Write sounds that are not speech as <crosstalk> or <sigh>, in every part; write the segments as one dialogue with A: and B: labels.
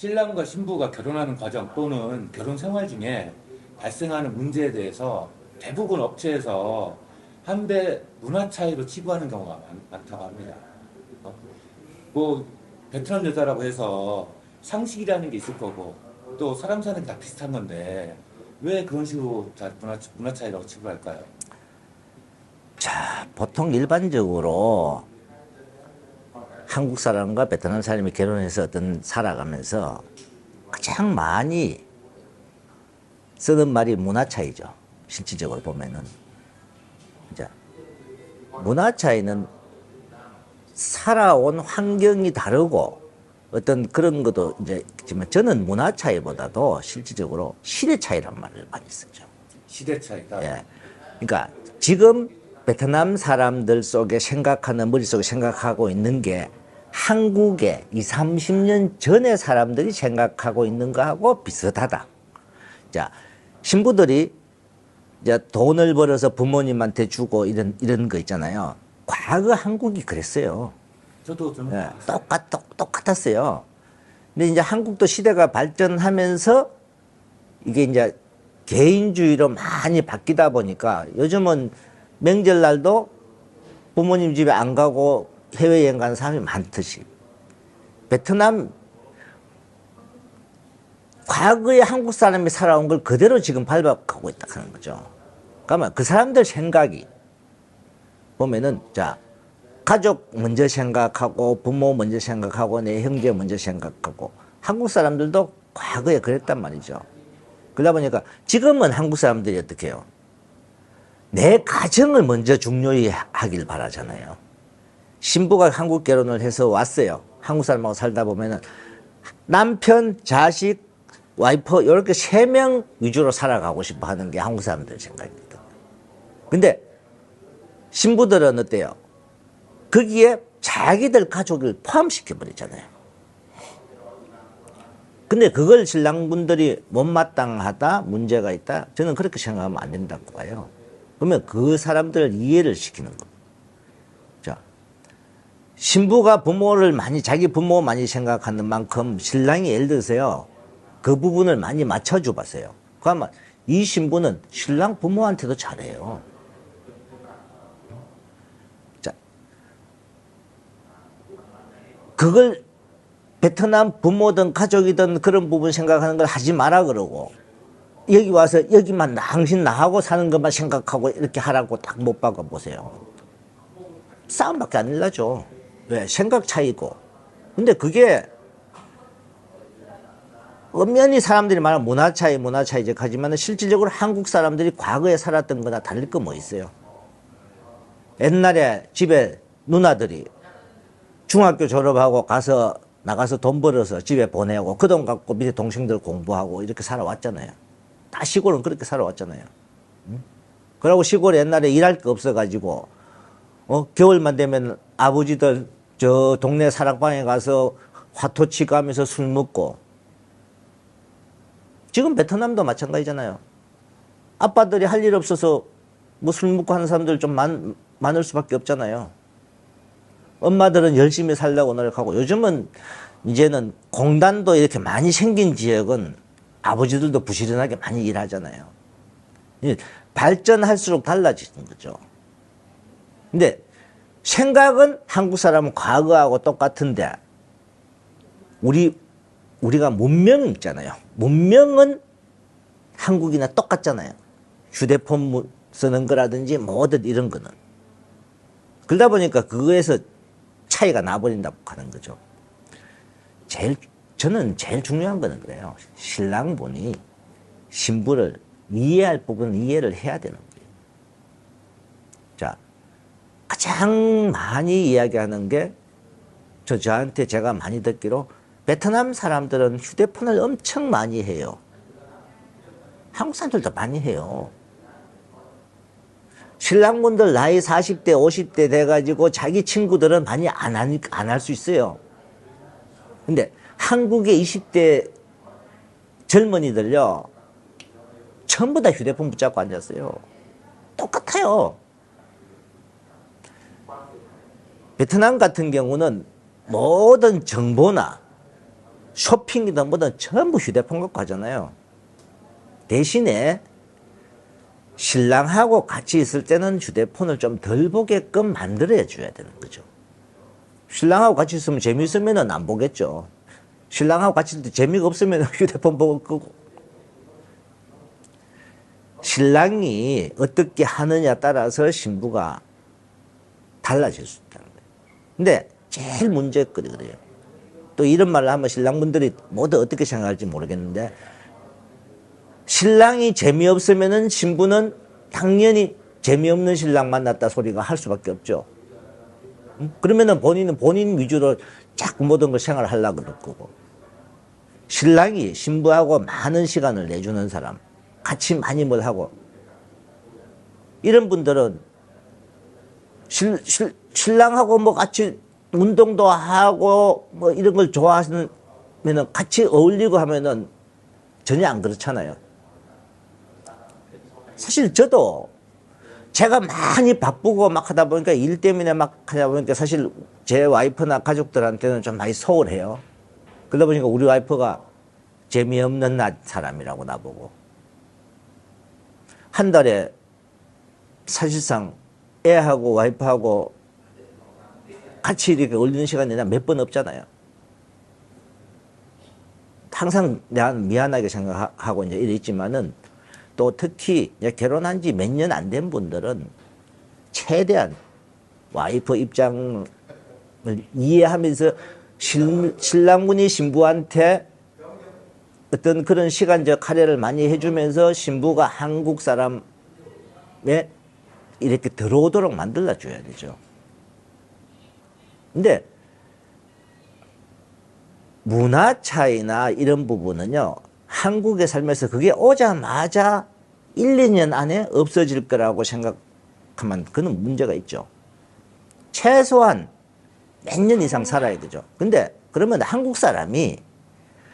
A: 신랑과 신부가 결혼하는 과정 또는 결혼 생활 중에 발생하는 문제에 대해서 대부분 업체에서 한배 문화 차이로 치부하는 경우가 많, 많다고 합니다. 어? 뭐 베트남 여자라고 해서 상식이라는 게 있을 거고 또 사람 사는 게 다 비슷한 건데 왜 그런 식으로 다 문화, 문화 차이라고 치부할까요?
B: 자, 보통 일반적으로 한국 사람과 베트남 사람이 결혼해서 어떤 살아가면서 가장 많이 쓰는 말이 문화 차이죠. 실질적으로 보면은. 이제 문화 차이는 살아온 환경이 다르고 어떤 그런 것도 이제 있지만 저는 문화 차이보다도 실질적으로 시대 차이란 말을 많이 쓰죠.
A: 시대 차이다.
B: 예. 그러니까 지금 베트남 사람들 속에 생각하는 머릿속에 생각하고 있는 게 한국의 2, 30년 전의 사람들이 생각하고 있는 거하고 비슷하다. 자, 신부들이 이제 돈을 벌어서 부모님한테 주고 이런 이런 거 있잖아요. 과거 한국이 그랬어요.
A: 저도 좀
B: 예, 똑같, 똑, 똑같았어요. 근데 이제 한국도 시대가 발전하면서 이게 이제 개인주의로 많이 바뀌다 보니까 요즘은 명절날도 부모님 집에 안 가고 해외여행 가는 사람이 많듯이 베트남 과거에 한국 사람이 살아온 걸 그대로 지금 밟아가고 있다 하는 거죠. 그러면 그 사람들 생각이 보면은 자 가족 먼저 생각하고 부모 먼저 생각하고 내 형제 먼저 생각하고 한국 사람들도 과거에 그랬단 말이죠. 그러다 보니까 지금은 한국 사람들이 어떻게 해요? 내 가정을 먼저 중요히 하길 바라잖아요. 신부가 한국 결혼을 해서 왔어요. 한국 사람하고 살다 보면은 남편, 자식, 와이프 이렇게 세 명 위주로 살아가고 싶어 하는 게 한국 사람들 생각입니다. 근데 신부들은 어때요? 거기에 자기들 가족을 포함시켜 버리잖아요. 근데 그걸 신랑분들이 못마땅하다, 문제가 있다, 저는 그렇게 생각하면 안 된다고 봐요. 그러면 그 사람들을 이해를 시키는 겁니다. 자, 신부가 부모를 많이, 자기 부모 많이 생각하는 만큼 신랑이 예를 들어서요, 그 부분을 많이 맞춰줘 봤어요. 그러면 이 신부는 신랑 부모한테도 잘해요. 자, 그걸 베트남 부모든 가족이든 그런 부분 생각하는 걸 하지 마라 그러고 여기 와서 여기만 당신 나하고 사는 것만 생각하고 이렇게 하라고 딱 못 박아 보세요. 싸움밖에 안 일나죠. 왜? 생각 차이고. 근데 그게 엄연히 사람들이 말하는 문화 차이, 문화 차이적 하지만 실질적으로 한국 사람들이 과거에 살았던 거나 다를 거뭐 있어요. 옛날에 집에 누나들이 중학교 졸업하고 가서 나가서 돈 벌어서 집에 보내고 그 돈 갖고 밑에 동생들 공부하고 이렇게 살아왔잖아요. 다 시골은 그렇게 살아왔잖아요. 응? 그러고 시골 옛날에 일할 거 없어가지고 어 겨울만 되면 아버지들 저 동네 사랑방에 가서 화토치 가면서 술 먹고 지금 베트남도 마찬가지잖아요. 아빠들이 할 일 없어서 뭐 술 먹고 하는 사람들 좀 많, 많을 수밖에 없잖아요. 엄마들은 열심히 살려고 노력하고 요즘은 이제는 공단도 이렇게 많이 생긴 지역은 아버지들도 부지런하게 많이 일하잖아요. 발전할수록 달라지는 거죠. 근데 생각은 한국 사람은 과거하고 똑같은데 우리 우리가 문명 있잖아요. 문명은 한국이나 똑같잖아요. 휴대폰 쓰는 거라든지 뭐든 이런 거는. 그러다 보니까 그거에서 차이가 나버린다고 하는 거죠. 제일, 저는 제일 중요한 거는 그래요. 신랑분이 신부를 이해할 부분은 이해를 해야 되는 거예요. 자, 가장 많이 이야기하는 게, 저, 저한테 제가 많이 듣기로, 베트남 사람들은 휴대폰을 엄청 많이 해요. 한국 사람들도 많이 해요. 신랑분들 나이 40대, 50대 돼가지고 자기 친구들은 많이 안 할 수 있어요. 근데 한국의 20대 젊은이들요, 전부 다 휴대폰 붙잡고 앉았어요. 똑같아요. 베트남 같은 경우는 모든 정보나 쇼핑이든 뭐든 전부 휴대폰 갖고 하잖아요. 대신에 신랑하고 같이 있을 때는 휴대폰을 좀 덜 보게끔 만들어 줘야 되는 거죠. 신랑하고 같이 있으면 재미있으면 안 보겠죠. 신랑하고 같이 있을 때 재미가 없으면 <laughs> 휴대폰 보고 끄고. 신랑이 어떻게 하느냐 따라서 신부가 달라질 수 있다는 거예요. 근데 제일 문제거리 그래요. 또 이런 말을 하면 신랑분들이 모두 어떻게 생각할지 모르겠는데 신랑이 재미없으면은 신부는 당연히 재미없는 신랑 만났다 소리가 할 수밖에 없죠. 음? 그러면은 본인은 본인 위주로 자꾸 모든 걸 생활하려고 그럴 거고. 신랑이 신부하고 많은 시간을 내주는 사람, 같이 많이 뭘 하고, 이런 분들은 실, 실, 신랑하고 뭐 같이 운동도 하고 뭐 이런 걸 좋아하시면은 같이 어울리고 하면은 전혀 안 그렇잖아요. 사실 저도 제가 많이 바쁘고 막 하다 보니까 일 때문에 막 하다 보니까 사실 제 와이프나 가족들한테는 좀 많이 소홀해요. 그러다 보니까 우리 와이프가 재미없는 나 사람이라고 나보고. 한 달에 사실상 애하고 와이프하고 같이 이렇게 어울리는 시간이 몇 번 없잖아요. 항상 내가 미안하게 생각하고 이제 이랬지만은 또 특히 이제 결혼한 지 몇 년 안 된 분들은 최대한 와이프 입장을 이해하면서 신, 신랑분이 신부한테 어떤 그런 시간적 할애를 많이 해주면서 신부가 한국 사람에 이렇게 들어오도록 만들어 줘야 되죠. 근데 문화 차이나 이런 부분은요, 한국에 살면서 그게 오자마자 1, 2년 안에 없어질 거라고 생각하면 그는 문제가 있죠. 최소한 몇 년 이상 살아야 되죠. 근데 그러면 한국 사람이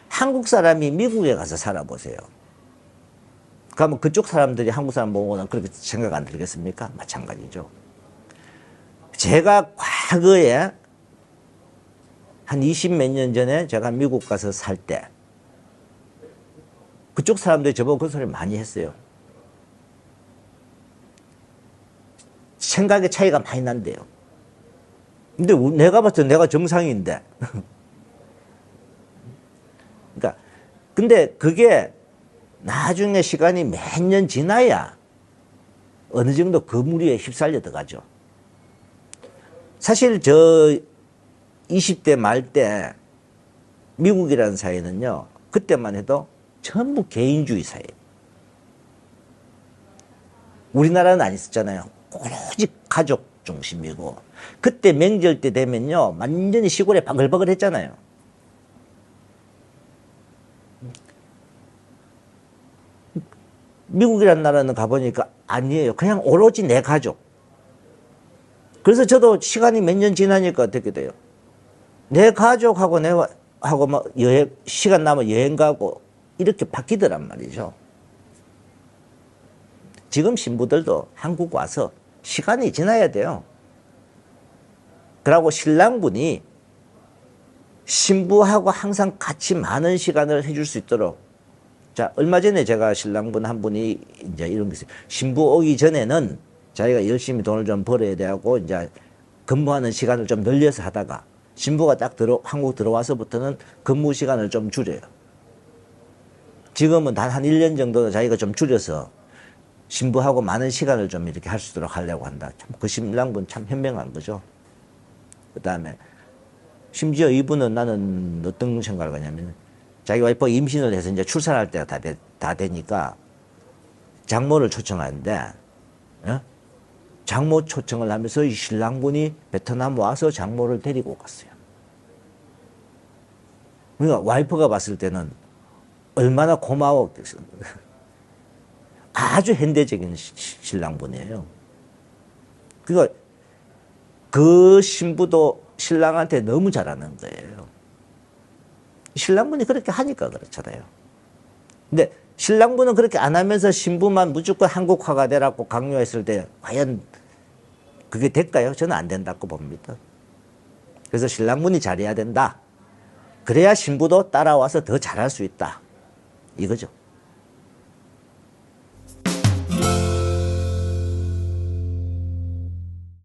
B: 한국 사람이 미국에 가서 살아보세요. 그러면 그쪽 사람들이 한국 사람 보고는 그렇게 생각 안 들겠습니까? 마찬가지죠. 제가 과거에 한 20 몇 년 전에 제가 미국 가서 살 때 그쪽 사람들이 저보고 그 소리 많이 했어요. 생각의 차이가 많이 난대요. 근데 우- 내가 봤을 때 내가 정상인데. <laughs> 그러니까 근데 그게 나중에 시간이 몇 년 지나야 어느 정도 그 무리에 휩쓸려 들어가죠. 사실 저 20대 말 때 미국이라는 사회는요, 그때만 해도 전부 개인주의 사회. 우리나라는 안 있었잖아요. 오로지 가족 중심이고, 그때 명절 때 되면요, 완전히 시골에 바글바글 했잖아요. 미국이라는 나라는 가보니까 아니에요. 그냥 오로지 내 가족. 그래서 저도 시간이 몇 년 지나니까 어떻게 돼요? 내 가족하고 내 하고 뭐 여행 시간 나면 여행 가고 이렇게 바뀌더란 말이죠. 지금 신부들도 한국 와서 시간이 지나야 돼요. 그러고 신랑분이 신부하고 항상 같이 많은 시간을 해줄 수 있도록 자 얼마 전에 제가 신랑분 한 분이 이제 이런 게 있어요. 신부 오기 전에는 자기가 열심히 돈을 좀 벌어야 되고 이제 근무하는 시간을 좀 늘려서 하다가 신부가 딱 들어 한국 들어와서부터는 근무 시간을 좀 줄여요. 지금은 단 한 1년 정도 자기가 좀 줄여서 신부하고 많은 시간을 좀 이렇게 할 수 있도록 하려고 한다. 참 그 신랑분 참 현명한 거죠. 그 다음에 심지어 이분은 나는 어떤 생각을 하냐면 자기 와이프가 임신을 해서 이제 출산할 때가 다, 되, 다 되니까 장모를 초청하는데 어? 장모 초청을 하면서 이 신랑분이 베트남 와서 장모를 데리고 갔어요. 그러니까 와이프가 봤을 때는 얼마나 고마웠겠어요. <laughs> 아주 현대적인 신랑분이에요. 그러니까 그 신부도 신랑한테 너무 잘하는 거예요. 신랑분이 그렇게 하니까 그렇잖아요. 근데 신랑분은 그렇게 안 하면서 신부만 무조건 한국화가 되라고 강요했을 때 과연 그게 될까요? 저는 안 된다고 봅니다. 그래서 신랑분이 잘해야 된다. 그래야 신부도 따라와서 더 잘할 수 있다. 이거죠.